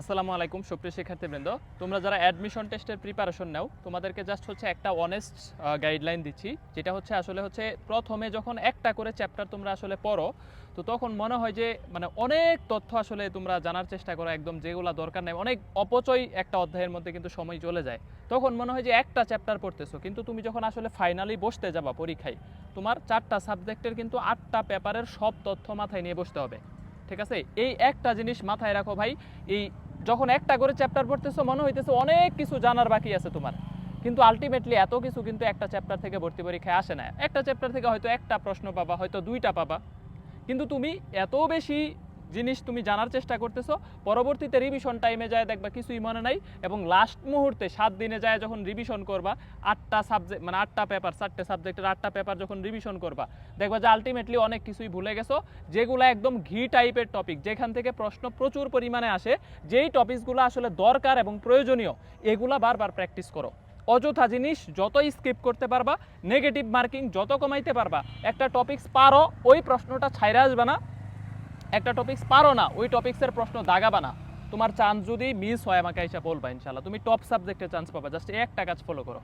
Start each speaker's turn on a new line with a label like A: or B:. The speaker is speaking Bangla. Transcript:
A: আসসালামু আলাইকুম, সুপ্রিয় শিক্ষার্থীবৃন্দ। তোমরা যারা অ্যাডমিশন টেস্টের প্রিপারেশন নাও, তোমাদেরকে জাস্ট হচ্ছে একটা অনেস্ট গাইডলাইন দিচ্ছি, যেটা হচ্ছে আসলে হচ্ছে প্রথমে যখন একটা করে চ্যাপ্টার তোমরা আসলে পড়ো, তো তখন মনে হয় যে মানে অনেক তথ্য আসলে তোমরা জানার চেষ্টা করো, একদম যেগুলো দরকার নেই, অনেক অপচয় একটা অধ্যায়ের মধ্যে কিন্তু সময় চলে যায়। তখন মনে হয় যে একটা চ্যাপ্টার পড়তেছো, কিন্তু তুমি যখন আসলে ফাইনালি বসতে যাবা পরীক্ষায়, তোমার চারটা সাবজেক্টের কিন্তু আটটা পেপারের সব তথ্য মাথায় নিয়ে বসতে হবে। ঠিক আছে? এই একটা জিনিস মাথায় রাখো ভাই, এই যখন একটা করে চ্যাপ্টার পড়তেছো, মনে হইতেছে অনেক কিছু জানার বাকি আছে তোমার। কিন্তু আলটিমেটলি এত কিছু কিন্তু একটা চ্যাপ্টার থেকে ভর্তি পরীক্ষায় আসে না। একটা চ্যাপ্টার থেকে হয়তো একটা প্রশ্ন পাবা, হয়তো দুইটা পাবা। কিন্তু তুমি এত বেশি জিনিস তুমি জানার চেষ্টা করতেছো, পরবর্তীতে রিভিশন টাইমে যায় দেখবা কিছুই মনে নাই, এবং লাস্ট মুহূর্তে সাত দিনে যায় যখন রিভিশন করবা, আটটা সাবজেক্ট মানে আটটা পেপার চারটে সাবজেক্টের আটটা পেপার যখন রিভিশন করবা, দেখবা যে আলটিমেটলি অনেক কিছুই ভুলে গেছো, যেগুলো একদম ঘি টাইপের টপিক যেখান থেকে প্রশ্ন প্রচুর পরিমাণে আসে, যেই টপিকসগুলো আসলে দরকার এবং প্রয়োজনীয়, এগুলা বারবার প্র্যাকটিস করো। অযথা জিনিস যতই স্কিপ করতে পারবা নেগেটিভ মার্কিং যত কমাইতে পারবা, একটা টপিকস পারো, ওই প্রশ্নটা ছাইরা আসবে না। একটা টপিক্স পারো না, ওই টপিক্সের প্রশ্ন দাগাবা না। তোমার চান্স যদি মিস হয়, আমাকে এসে বলবা ইনশাল্লাহ তুমি টপ সাবজেক্টে চান্স পাবা। জাস্ট একটা কাজ ফলো করো।